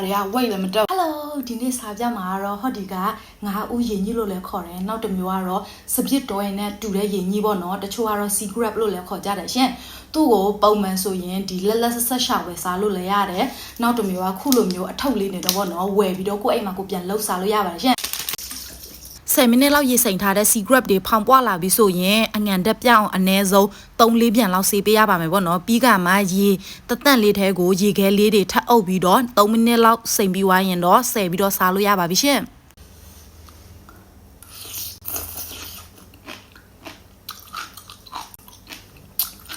ဒါတွေကဝိတ်လည်းမတက်ဟယ်လိုဒီနေ့စာပြမှာကတော့ဟော့ဒီကငါးဦးရင်ကြီးလို့လည်းခေါ်တယ်နောက်တစ်မျိုးကတော့စပစ်တော်ရင်နဲ့တူတဲ့ရင်ကြီးပေါ့နော်တချို့ကတော့ secret လို့လည်းခေါ်ကြတယ်ရှင်သူ့ကိုပုံမှန်ဆိုရင်ဒီလက်လက်ဆက်ဆက်ရှာဝယ်စားလို့လည်းရတယ်နောက်တစ်မျိုးကခုလိုမျိုးအထုပ်လေးနေတော့ပေါ့နော်ဝယ်ပြီးတော့ကိုယ့်အိမ်မှာကိုပြန်လှုပ်စားလို့ရပါတယ်ရှင် 10မိနစ်လောက်ရေစိမ်ထားတဲ့ secret တွေဖောင်ပွားလာပြီဆိုရင်အငံတက်ပြောင်းအ ਨੇ ဆုံး3-4ပြန်လောက်ဆေးပေးရပါမယ်ပေါ့နော်ပြီးကမှရေတသက်လေးထဲကိုရေခဲလေးတွေထပ်အုပ်ပြီးတော့3မိနစ်လောက်စိမ်ပြီးွားရင်တော့ဆယ်ပြီးတော့စားလို့ရပါပြီရှင်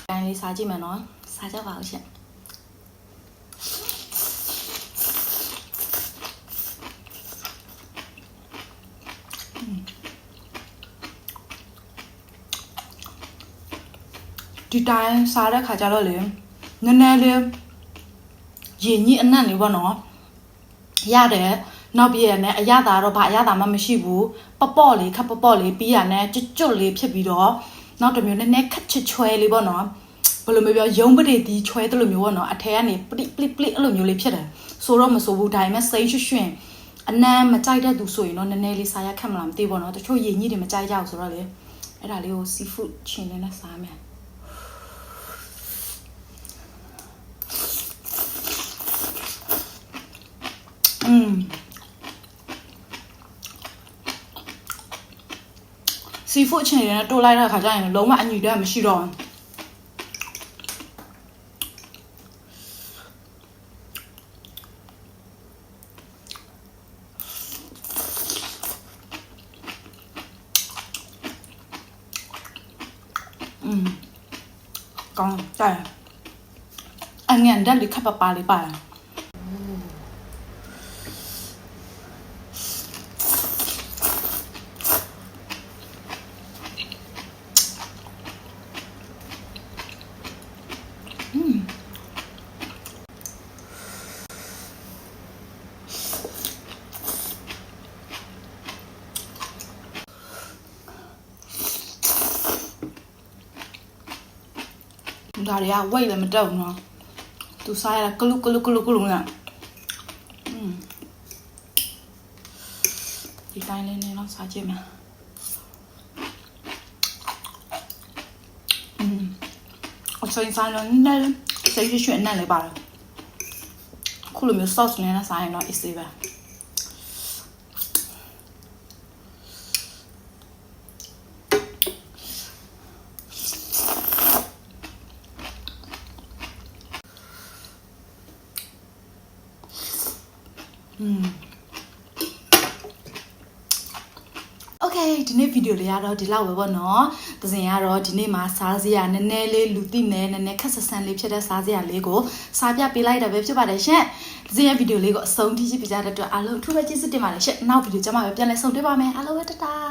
တိုင်းလေးစားကြည့်မယ်နော်စားကြပါဦးရှင် ဒီတိုင်းစားတဲ့ခါကျတော့လေနည်းနည်းလေးရင်ကြီးအနံ့လေးပေါ့နော်ရတယ်နောက်ပြည့်ရနဲ့အရသာတော့ဘာအရသာမှမရှိဘူးပပော့လေးခပ်ပပော့လေးပြီးရနဲ့ကျွတ်ကျွတ်လေးဖြစ်ပြီးတော့နောက်တစ်မျိုးနည်းနည်းခက်ချွတ်ချွဲလေးပေါ့နော်ဘယ်လိုမျိုးပြောရုံးပတိတီချွဲတယ်လို့မျိုးပေါ့နော်အထဲကနေပလိပလိပလိအဲ့လိုမျိုးလေးဖြစ်တယ်ဆိုတော့မဆိုဘူးဒါပေမဲ့စိတ်ရွှွှင်အနံ့မကြိုက်တဲ့သူဆိုရင်တော့နည်းနည်းလေးစားရခက်မလားမသိဘူးပေါ့နော်တချို့ရင်ကြီးတွေမကြိုက်ကြဘူးဆိုတော့လေအဲ့ဒါလေးကို seafood ချင်းလေးနဲ့စားမယ် อืมซีฟู้ดချင်နေတယ်တိုးလိုက်တဲ့ခါကျရင်လုံးဝအညီတည်းမရှိတော့ဘူးอืมကောင်းတယ်အငန်တက်လေးခပ်ပပါလေးပါတယ် ဒါတွေကဝိတ်လည်းမတက်ဘူးနော်သူစားရတာကလုကလုကလုကလုနဲ့อืมဒီတိုင်းလေးနဲ့တော့စားကြည့်မယ်อืมအချိန်စားတော့နည်းနည်းစိတ်ရွှင်ရွှင်နဲ့လည်းပါတယ်ခုလိုမျိုး sauce နဲ့စားရင်တော့ easy ပဲ โอเคဒီနေ့ဗီဒီယိုလေးကတော့ဒီလောက်ပဲပေါ့နော်။သစဉ်ကတော့ဒီနေ့မှာစားစရာနည်းနည်းလေးလူသိနေနည်းနည်းခက်ဆဆန်လေးဖြစ်တဲ့စားစရာလေးကိုစားပြပေးလိုက်တာပဲဖြစ်ပါတယ်ရှင်။သစဉ်ရဲ့ဗီဒီယိုလေးကိုအဆုံးထိကြည့်ပြကြတဲ့အတွက်အားလုံးအထူးပဲကျေးဇူးတင်ပါတယ်ရှင်။နောက်ဗီဒီယိုကျမှပဲပြန်လည်ဆုံတွေ့ပါမယ်။အားလုံးပဲတတား